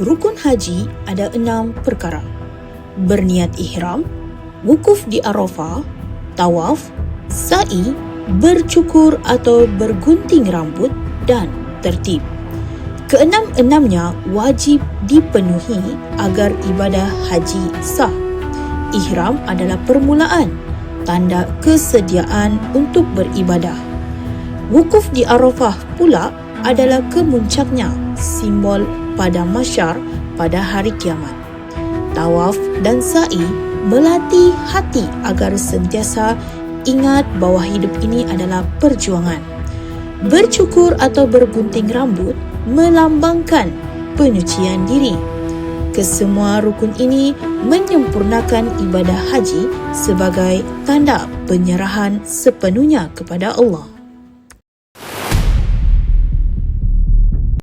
Rukun haji ada enam perkara. Berniat ihram, wukuf di Arafah, tawaf, sa'i, bercukur atau bergunting rambut dan tertib. Keenam-enamnya wajib dipenuhi agar ibadah haji sah. Ihram adalah permulaan, tanda kesediaan untuk beribadah. Wukuf di Arafah pula adalah kemuncaknya, simbol pada masyar pada hari kiamat. Tawaf dan sa'i melatih hati agar sentiasa ingat bahawa hidup ini adalah perjuangan. Bercukur atau bergunting rambut melambangkan penyucian diri. Kesemua rukun ini menyempurnakan ibadah haji sebagai tanda penyerahan sepenuhnya kepada Allah.